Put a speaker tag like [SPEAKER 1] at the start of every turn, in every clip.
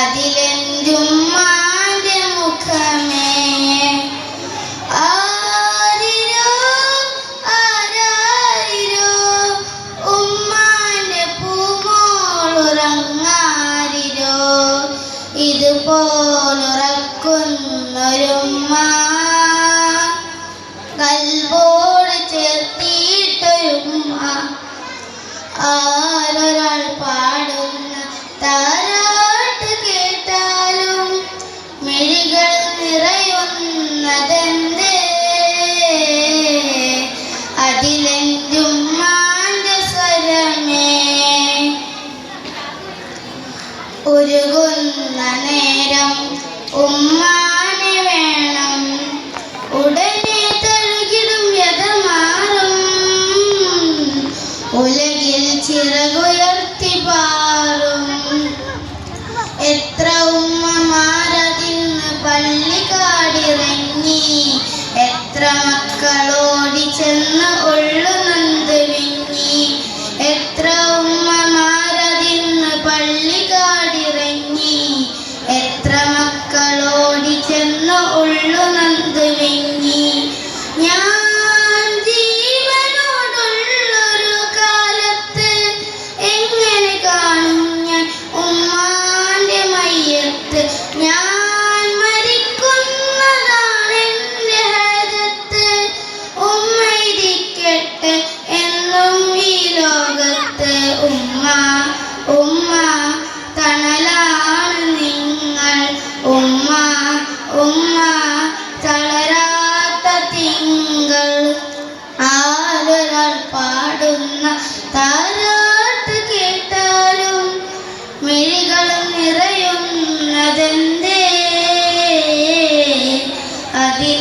[SPEAKER 1] അതിലെന്തും മാന്റെ മുഖമേ. ആരിരോ ആരാരിരോ ഉമ്മാന്റെ പൂമോളുറങ്ങാരിരോ ഇതുപോലുറക്കുന്നൊരുമ്മ കൽവോട് ചേർത്തിയിട്ടൊരുമ്മ. ആരൊരാൾ ഉരുകുന്ന നേരം ഉമ്മാനെ വേണം. ഉടനെ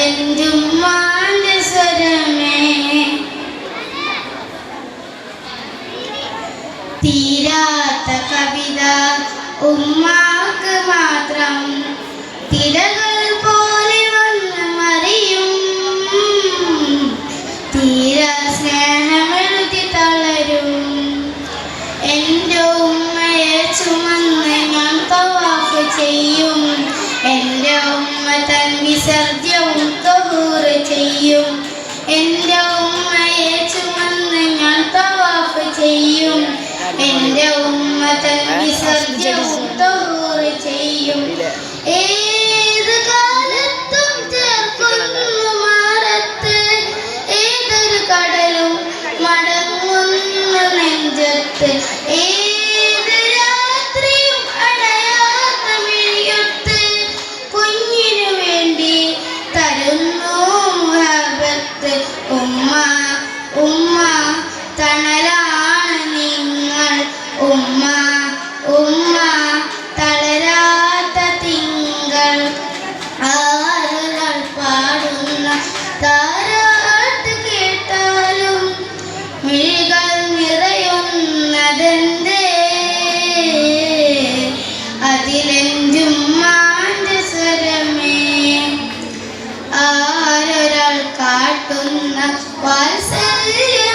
[SPEAKER 1] അതിലെന്തും മാന്റെ സ്വരമേ. തീരാത്ത കവിത ഉമ്മാക്ക് മാത്രം. തിരകൾ പോലെ വന്ന് മറിയും. തീര സ്നേഹമെഴുതി തളരും. എന്റെ ഉമ്മയെ ചുമന്ന് ഞാൻ തവാക്ക് ചെയ്യും. എന്റെ ഉമ്മ തൻ വിസർജ്യവും എന്റെ ഉമ്മ തൻ വിസർജ്യവും ചെയ്യും. ഏത് കാലത്തും ചേർക്കുന്നു മാറത്ത്. ഏതൊരു കടലും മടങ്ങുന്നു നെഞ്ചത്ത്. ഏത് രാത്രിയും അടയാത്ത മിഴിയൊത്ത് കുഞ്ഞിനു വേണ്ടി തരുന്നു ഉമ്മ ഉമ്മ തണലാണ് താരാട്ട് കേട്ടാലും മാന്റെ സ്വരമേ. ആരൊരാൾ കാട്ടുന്ന വാത്സല്യമോർത്താലും